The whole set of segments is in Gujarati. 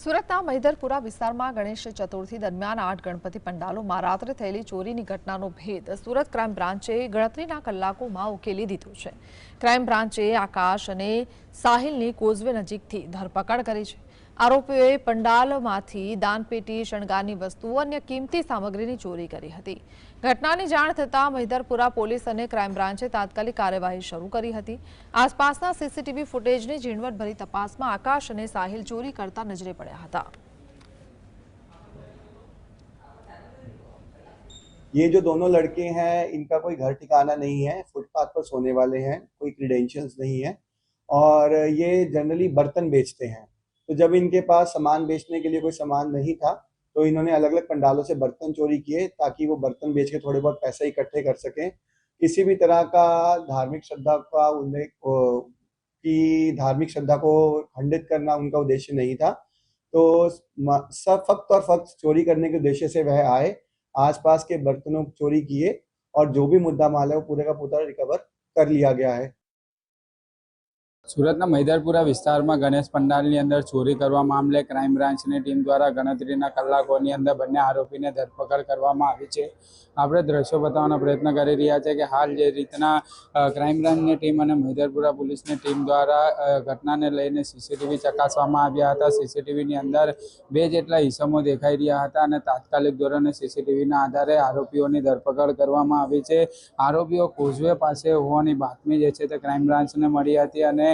સુરતના મહિધરપુરા વિસ્તારમાં ગણેશ ચતુર્થી દરમિયાન આઠ ગણપતિ પંડાલોમાં રાત્રે થયેલી ચોરીની ઘટનાનો ભેદ સુરત ક્રાઇમ બ્રાન્ચે ગણતરીના કલાકોમાં ઉકેલી દીધો છે. ક્રાઇમ બ્રાન્ચે આકાશ અને સાહિલની કોઝવે નજીકથી ધરપકડ કરી છે. આરોપીઓએ પંડાલમાંથી દાનપેટી શણગારની વસ્તુઓ અન્ય કિંમતી સામગ્રીની ચોરી કરી હતી ઘટનાની જાણ થતાં મહિધરપુરા પોલીસ અને ક્રાઇમ બ્રાન્ચે તાત્કાલિક કાર્યવાહી શરૂ કરી હતી આસપાસના સીસીટીવી ફૂટેજની ઝીણવટભરી તપાસમાં આકાશ અને સાહિલ ચોરી કરતા નજરે પડ્યા હતા ये जो दोनों लड़के हैं इनका कोई घर ठिकाना नहीं है फुटपाथ पर सोने वाले हैं कोई क्रीडेंशियल्स नहीं है और ये जनरली बर्तन बेचते हैं तो जब इनके पास सामान बेचने के लिए कोई सामान नहीं था तो इन्होंने अलग अलग पंडालों से बर्तन चोरी किए ताकि वो बर्तन बेच के थोड़े बहुत पैसे इकट्ठे कर सकें। किसी भी तरह का धार्मिक श्रद्धा का उल्लेख की धार्मिक श्रद्धा को खंडित करना उनका उद्देश्य नहीं था। तो सब फक्त और फक्त चोरी करने के उद्देश्य से वह आए, आसपास के बर्तनों चोरी किए और जो भी मुद्दा माल है वो पूरे का पूरा रिकवर कर लिया गया है। સુરતના મૈદરપુરા વિસ્તારમાં ગણેશ પંડાલની અંદર ચોરી કરવા મામલે ક્રાઇમ બ્રાન્ચની ટીમ દ્વારા ગણતરીના કલાકોની અંદર બંને આરોપીને ધરપકડ કરવામાં આવી છે. આપણે દ્રશ્યો બતાવવાનો પ્રયત્ન કરી રહ્યા છે કે હાલ જે રીતના ક્રાઇમ બ્રાન્ચની ટીમ અને મૈદરપુરા પોલીસની ટીમ દ્વારા ઘટનાને લઈને સીસીટીવી ચકાસવામાં આવ્યા હતા. સીસીટીવીની અંદર બે જેટલા ઈસમો દેખાઈ રહ્યા હતા અને તાત્કાલિક ધોરણે સીસીટીવીના આધારે આરોપીઓની ધરપકડ કરવામાં આવી છે. આરોપીઓ કોઝવે પાસે હોવાની બાતમી જે છે તે ક્રાઇમ બ્રાન્ચને મળી હતી અને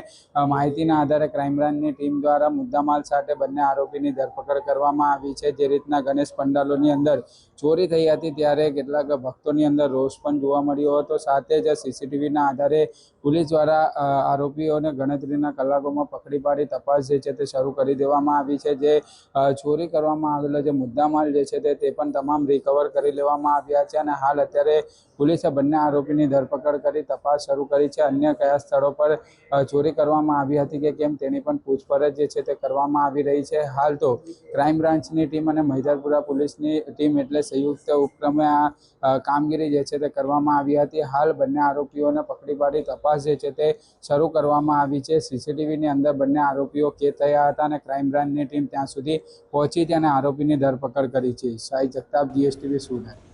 માહિતીના આધારે ક્રાઇમ બ્રાન્ચની ટીમ દ્વારા મુદ્દામાલ સાથે બંને આરોપીની ધરપકડ કરવામાં આવી છે. જે રીતના ગણેશ પંડાલોની અંદર ચોરી થઈ હતી ત્યારે કેટલાક ભક્તોની અંદર રોષ પણ જોવા મળ્યો હતો. સાથે જ સીસીટીવીના આધારે પોલીસ દ્વારા આરોપીઓને ગણતરીના કલાકોમાં પકડી પાડી તપાસ જે છે તે શરૂ કરી દેવામાં આવી છે. જે ચોરી કરવામાં આવેલો જે મુદ્દામાલ જે છે તે પણ તમામ રિકવર કરી લેવામાં આવ્યા છે અને હાલ અત્યારે પોલીસે બંને આરોપીની ધરપકડ કરી તપાસ શરૂ કરી છે. અન્ય કયા સ્થળો પર અ, ચોરી કરવામાં આવી હતી કે કેમ તેની પણ પૂછપરછ જે છે તે કરવામાં આવી રહી છે. હાલ તો ક્રાઇમ બ્રાન્ચની ટીમ અને મહિધરપુરા પોલીસની ટીમ એટલે સંયુક્ત ઉપક્રમે આ કામગીરી જે છે તે કરવામાં આવી હતી. હાલ બંને આરોપીઓને પકડી પાડી તપાસ જે છે તે શરૂ કરવામાં આવી છે. સીસીટીવીની અંદર બંને આરોપીઓ કેદ થયા હતા અને ક્રાઇમ બ્રાન્ચની ટીમ ત્યાં સુધી પહોંચી અને આરોપીની ધરપકડ કરી છે. સાઈ જગતાપ જીએસટીવી સુરત.